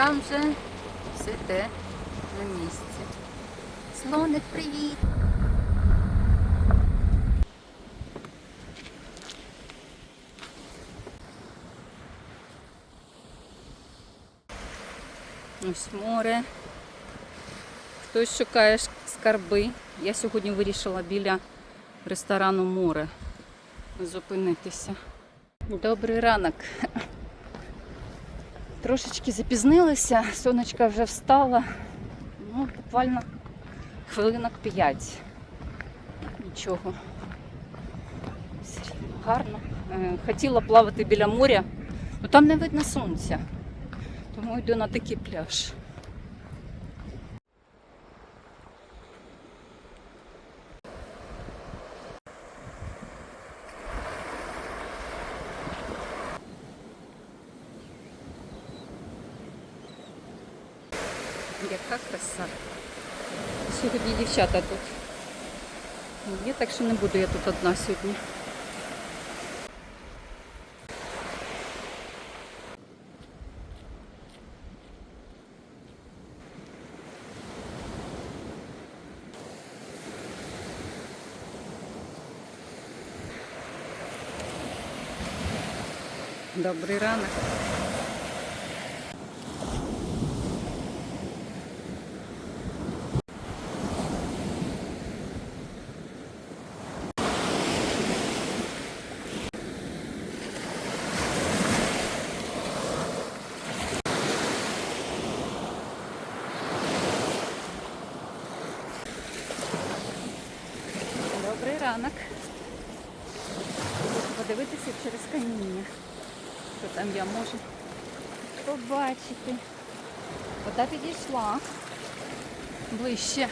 там вже все те на місці. Слоник, привіт! Ось море. Хтось шукає скарби. Я сьогодні вирішила біля ресторану море зупинитися. Добрий ранок. Трошечки запізнилися, сонечка вже встала. Ну, буквально хвилинок 5. Нічого. Гарно. Е, Хотіла плавати біля моря, але там не видно сонця. Тому йду на такий пляж. Яка краса. Сьогодні дівчата тут. Є, так що не буду я тут одна сьогодні. Добрий ранок. Добрий ранок. Хочу подивитися через каміння, там я можу побачити. Вода підійшла ближче.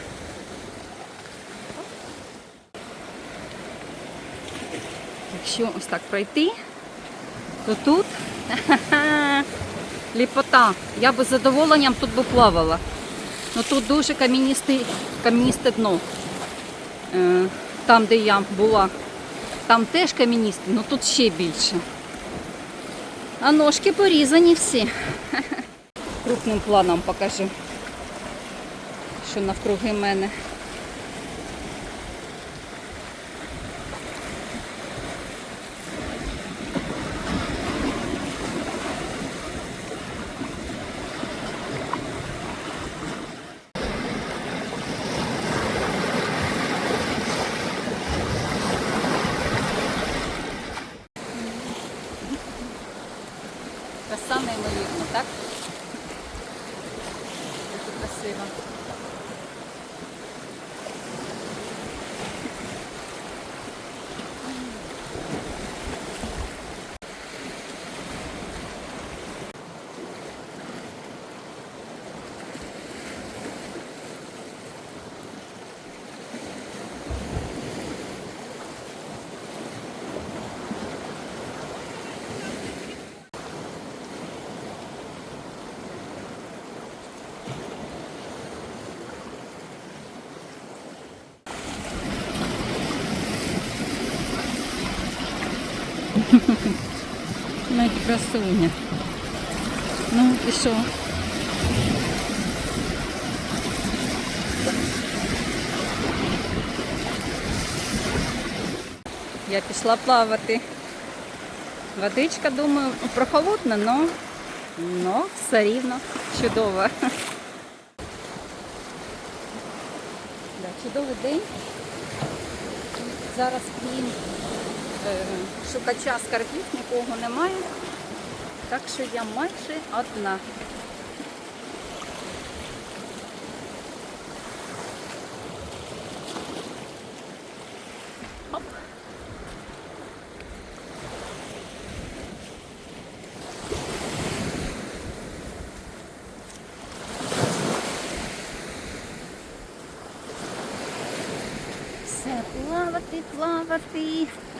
Якщо ось так пройти, то тут ліпота. Я би з задоволенням тут би плавала. Ну тут дуже кам'яністе, дно. Е, Там, де я була. Там теж кам'яністе, але тут ще більше. А ножки порізані всі. Крупним планом покажу, що навкруги мене. Краса неймовірна, так? Дуже красиво. Навіть красуня. Ну, і що? Я пішла плавати. Водичка, думаю, прохолодна, но, но все рівно чудова. Да, чудовий день. Зараз е, шукача скарбів нікого немає. Так що я майже одна. Плавати, плавати.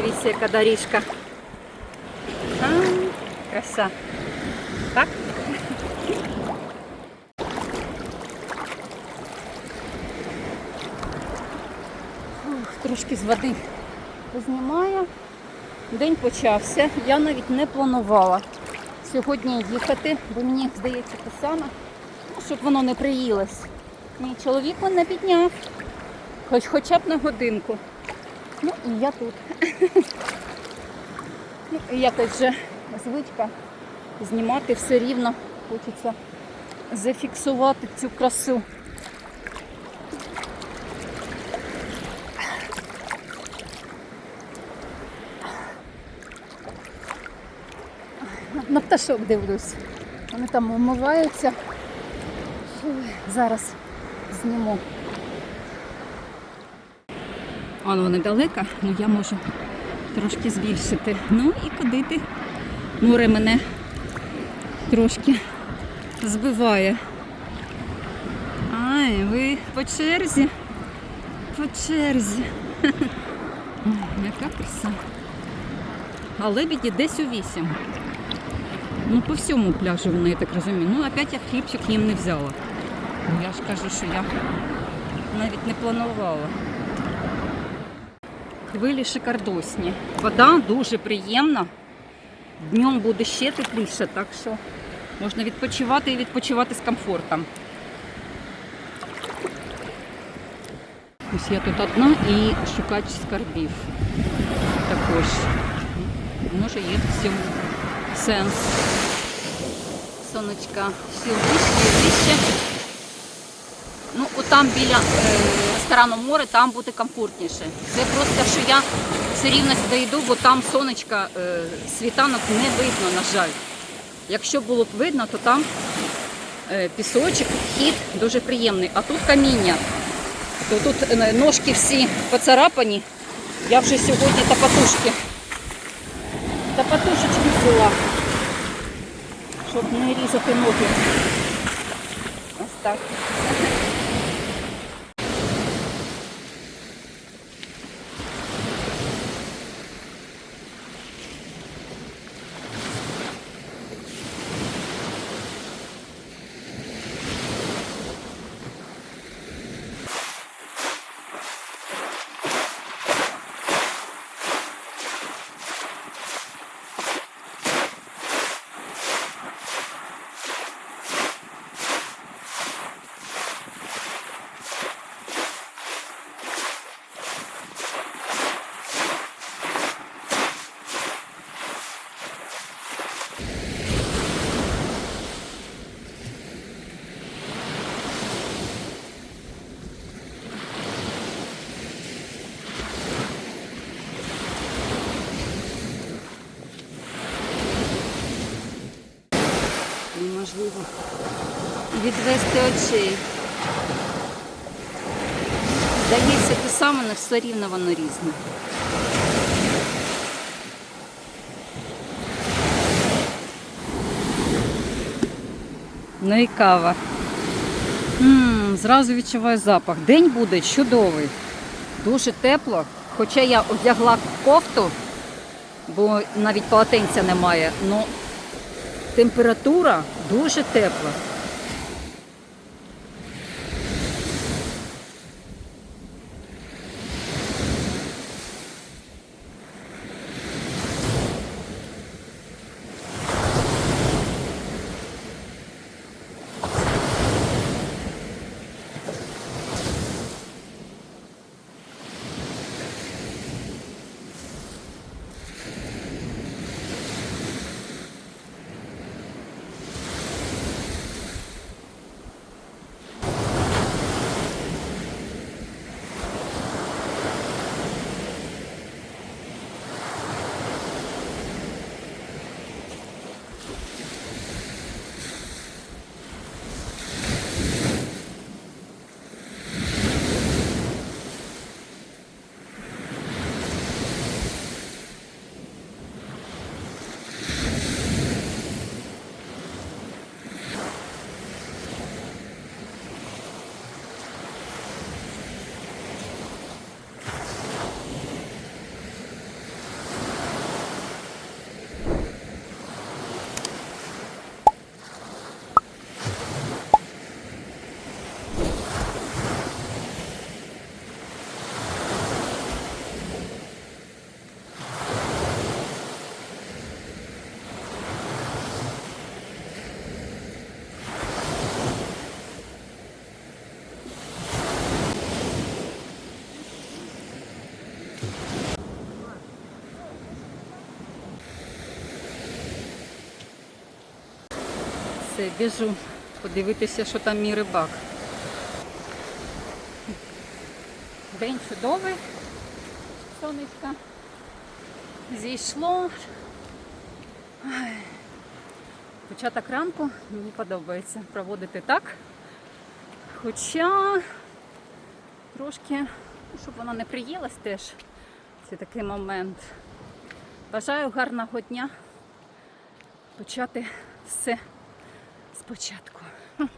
Подивіться, яка доріжка. А, краса. Так? Ух, трошки з води знімаю. День почався. Я навіть не планувала сьогодні їхати, бо мені здається те саме, ну, щоб воно не приїлось. Мій чоловік мене підняв, хоч хоча б на годинку. Ну і я тут. Ну, і якось вже звичка знімати все рівно. Хочеться зафіксувати цю красу. На пташок дивлюсь. Вони там умиваються. Зараз зніму. Воно недалеко, але я можу трошки збільшити. Ну і ходити. Море мене трошки збиває. Ай, ви по черзі. По черзі. Яка краса. А лебіді десь у вісім. Ну, по всьому пляжу вони, я так розумію. Ну, опять я хлібчик їм не взяла. Ну, Я ж кажу, що я навіть не планувала. Хвилі шикардосні. Вода дуже приємна. Днем буде ще тепліше, так що можна відпочивати і відпочивати з комфортом. Ось я тут одна і шукач скарбів. Також. Може є в цьому сенс. Сонечка все вище вище. Ну, отам біля е, ресторану море, там буде комфортніше. Це просто, що я все рівно сюди йду, бо там сонечка, е, світанок не видно, на жаль. Якщо було б видно, то там е, пісочок, вхід дуже приємний. А тут каміння. То тут е, ножки всі поцарапані. Я вже сьогодні тапатушки. Тапатушечки взяла, щоб не різати ноги. Ось так. Відвести очей. Здається, те саме, але все рівно воно різне. Ну і кава. м зразу відчуваю запах. День буде чудовий, дуже тепло. Хоча я одягла кофту, бо навіть полотенця немає. Ну, температура дуже тепла. Все, біжу подивитися, що там мій рибак. День чудовий. Сонечко зійшло. Початок ранку мені подобається проводити так. Хоча трошки, ну, щоб вона не приїлась теж. Це такий момент. Бажаю гарного дня. Почати все спочатку.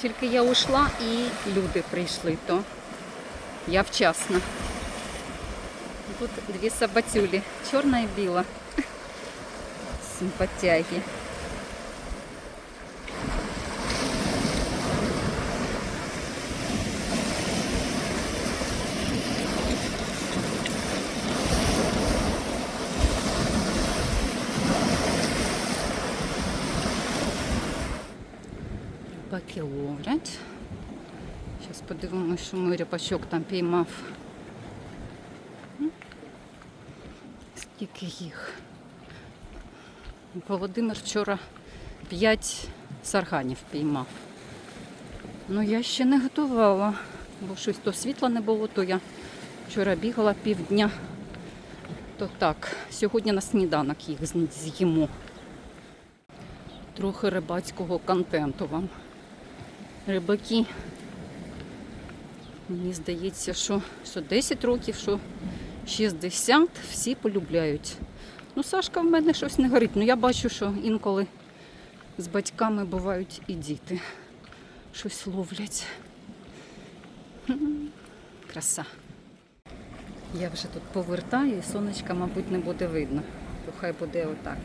Тільки я ушла і люди прийшли, то я вчасно. Тут дві собацюлі, чорна і біла. Симпатяги. Рибаки ловлять. Зараз подивимося, що мій рибачок там піймав. Скільки їх. Володимир вчора 5 сарганів піймав. Ну я ще не готувала, бо щось то світла не було, то я вчора бігала півдня. То так, сьогодні на сніданок їх з'їмо. Трохи рибацького контенту вам. Рибаки. Мені здається, що, що 10 років, що 60, всі полюбляють. Ну, Сашка в мене щось не горить. Ну я бачу, що інколи з батьками бувають і діти. Щось ловлять. Краса. Я вже тут повертаю і сонечка, мабуть, не буде видно. Хай буде отак.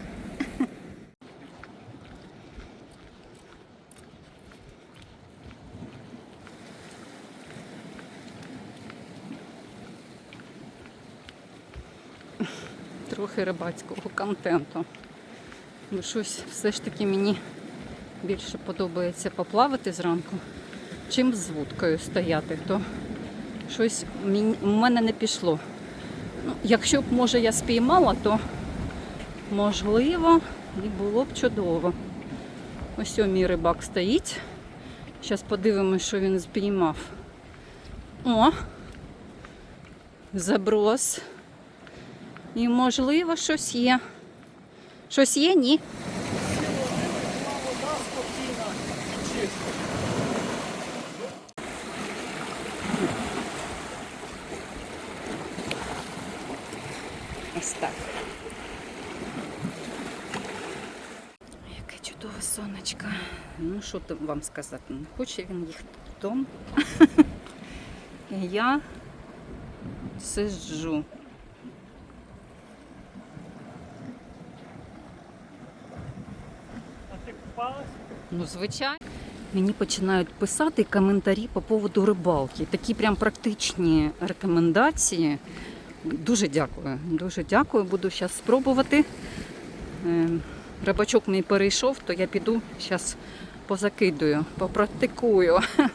Трохи рибацького контенту. Ну, щось все ж таки мені більше подобається поплавати зранку, чим з вудкою стояти, то щось в мене не пішло. Ну, якщо б, може, я спіймала, то можливо і було б чудово. Ось о, мій рибак стоїть. Зараз подивимося, що він спіймав. О! Заброс. І можливо щось є. Щось є, ні. Ось так. Яке чудове сонечко. Ну, що там вам сказати? Не хоче він їхати додому. Я сиджу. А ти купалась? Ну, звичайно. Мені починають писати коментарі по поводу рибалки. Такі прям практичні рекомендації. Дуже дякую. Дуже дякую. Буду зараз спробувати. Е, Рибачок мій перейшов, то я піду зараз позакидую, попрактикую.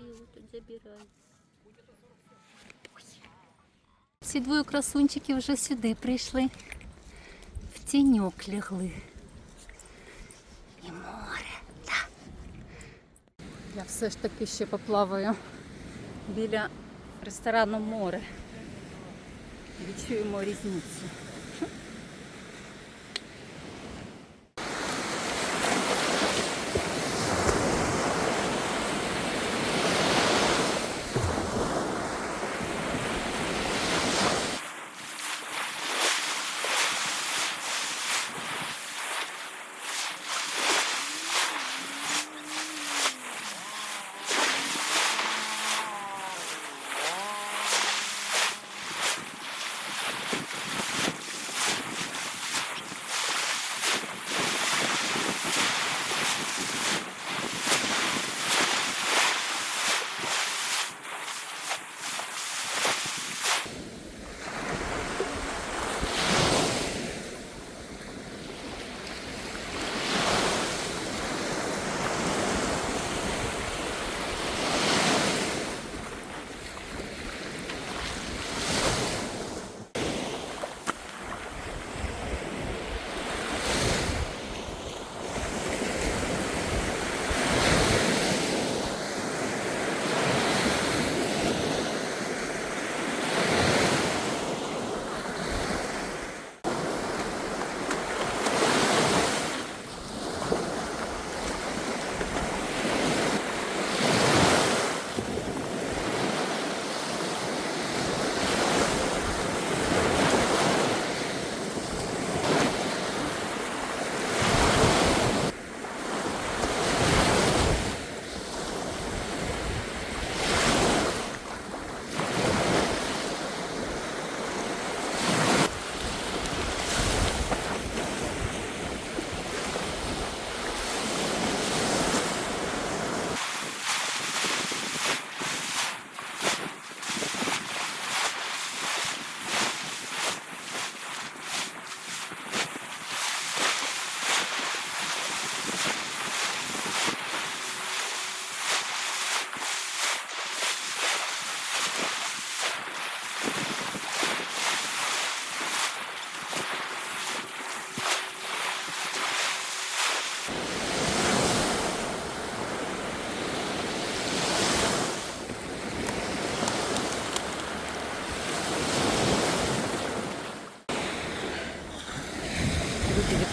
красиво, тут забирай. Ці двоє красунчиків вже сюди прийшли. В тіньок лягли. І море, так. Я все ж таки ще поплаваю біля ресторану море. Відчуємо різницю.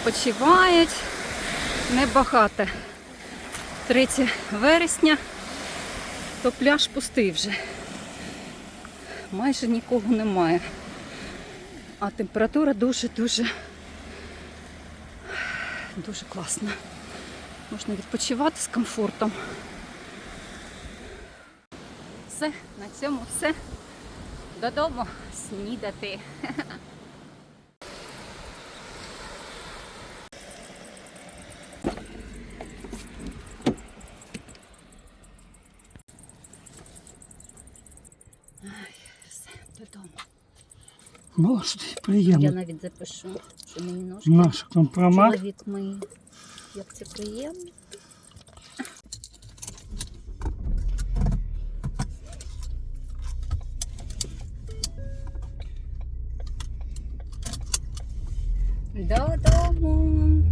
Відпочивають. Небагато. 3 вересня, то пляж пустий вже. Майже нікого немає. А температура дуже-дуже дуже класна. Можна відпочивати з комфортом. Все, на цьому все. Додому снідати. Все, додому. що Я приємно. навіть запишу, що мені ножки Наш компромат. чоловік мій. Як це приємно. Додому.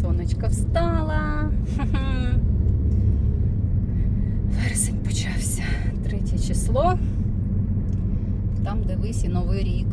Сонечко встала. Вересень почався. Третє число. Там дивись і Новий рік.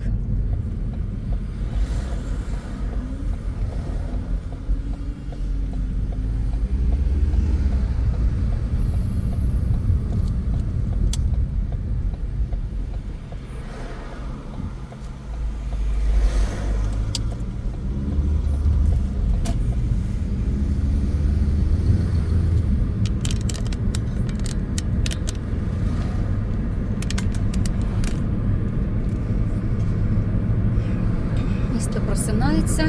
Місто просинається,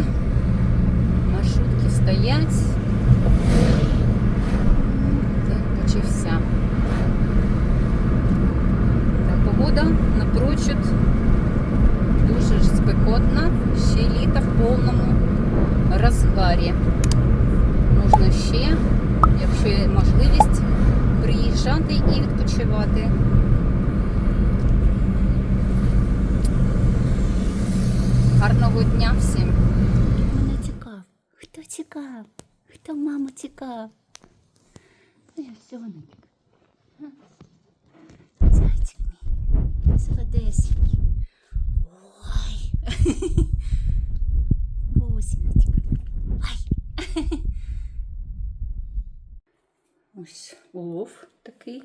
маршрутки стоять. День почався. погода напрочуд дуже ж спекотна, ще літо в повному розгарі. Можна ще, якщо є можливість, приїжджати і відпочивати. Гарного дня всім! Мене цікав. Хто цікав? Хто маму цікав? Ну, я все цікав. Зайчик мій. Солодесенький. Ой. Бусиночка. Ой. Ось улов такий,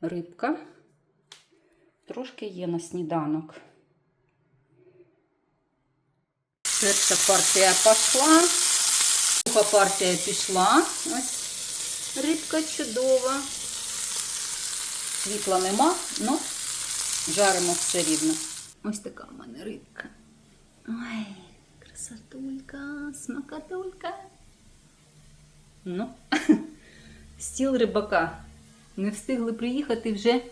рибка. Трошки є на сніданок. Перша партія пішла, друга партія пішла. Ось рибка чудова. Світла нема, але жаримо все рівно. Ось така в мене рибка. Ой, красотулька, смакотулька. Ну, стіл рибака. Не встигли приїхати, вже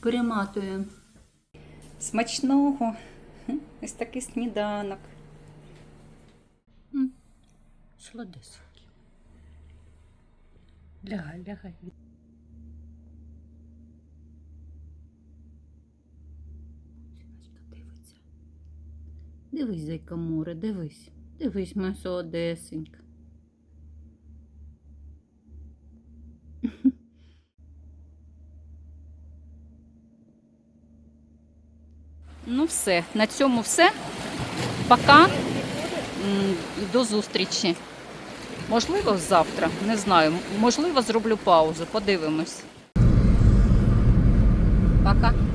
перематуємо. Смачного. Ось такий сніданок. М, Солодесенький. Лягай, лягай. Дивись, зайка море, дивись. Дивись, моя солодесенька. Ну, все. На цьому все. Пока. До зустрічі. Можливо, завтра. Не знаю. Можливо, зроблю паузу. Подивимось. Пока.